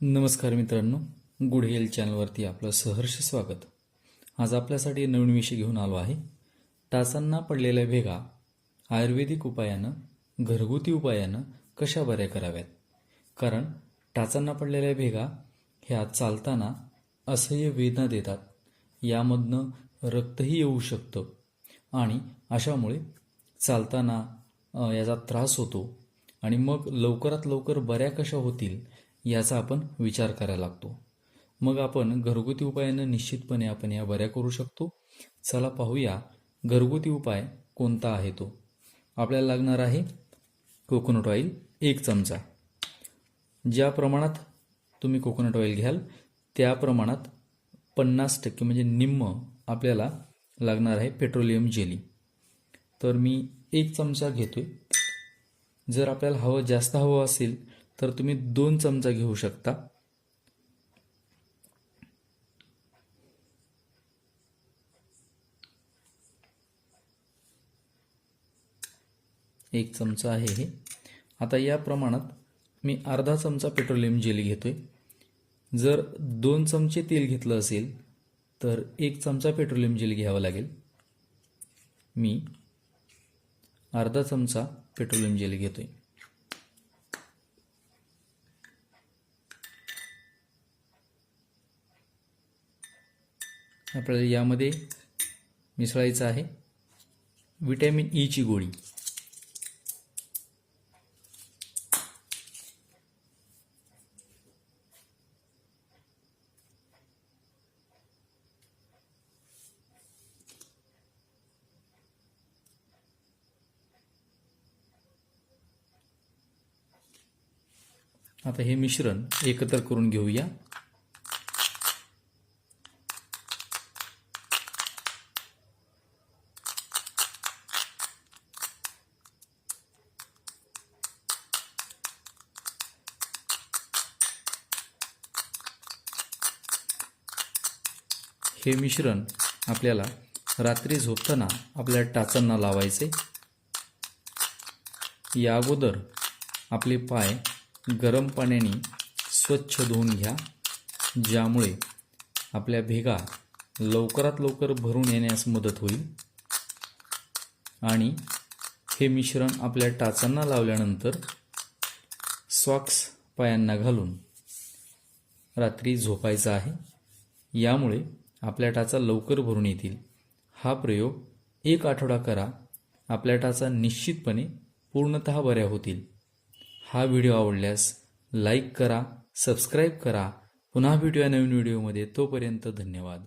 नमस्कार मित्रांनो good health चॅनलवरती आपलं सहर्ष स्वागत. आज आपल्यासाठी नवीन विषय घेऊन आलो आहे. टाचांना पडलेल्या भेगा आयुर्वेदिक उपायानं घरगुती उपायानं कशा बऱ्या कराव्यात? कारण टाचांना पडलेल्या भेगा ह्या चालताना असह्य वेदना देतात. यामधनं रक्तही येऊ शकतं. आणि अशामुळे चालताना याचा त्रास होतो. आणि मग लवकरात लवकर बऱ्या कशा होतील याचा आपण विचार करायला लागतो. मग आपण घरगुती उपायानं निश्चितपणे आपण या बऱ्या करू शकतो. चला पाहूया घरगुती उपाय कोणता आहे तो. आपल्याला लागणार आहे कोकोनट ऑइल एक चमचा. ज्या प्रमाणात तुम्ही कोकोनट ऑइल घ्याल त्या प्रमाणात पन्नास टक्के म्हणजे निम्म आपल्याला लागणार आहे पेट्रोलियम जेली. तर मी एक चमचा घेतोय. जर आपल्याला हवं जास्त हवं असेल तर तुम्ही दोन चमचा घेऊ शकता. एक चमचा आहे हे. आता या प्रमाणात मी अर्धा चमचा पेट्रोलियम जेल घेतोय. जर दोन चमचे तेल घेतलं असेल तर एक चमचा पेट्रोलियम जेल घ्यावं लागेल. मी अर्धा चमचा पेट्रोलियम जेल घेतोय. आपल्याला यामध्ये मिसळायचं आहे. विटॅमिन ईची e गोळी. आता हे मिश्रण एकत्र करून घेऊया. हे मिश्रण आपल्याला रात्री झोपताना आपल्या टाचांना लावायचे. या अगोदर आपले पाय गरम पाण्याने स्वच्छ धुवून घ्या ज्यामुळे आपल्या भेगा लवकरात लवकर भरून येण्यास मदत होईल. आणि हे मिश्रण आपल्या टाचांना लावल्यानंतर सॉक्स पायांना घालून रात्री झोपायचं आहे. यामुळे आपल्या टाचा लवकर भरून येतील. हा प्रयोग एक आठवडा करा. आपल्या टाचा निश्चितपणे पूर्णतः बऱ्या होतील. हा व्हिडिओ आवडल्यास लाईक करा सबस्क्राईब करा. पुन्हा भेटूया नवीन व्हिडिओमध्ये. तोपर्यंत धन्यवाद.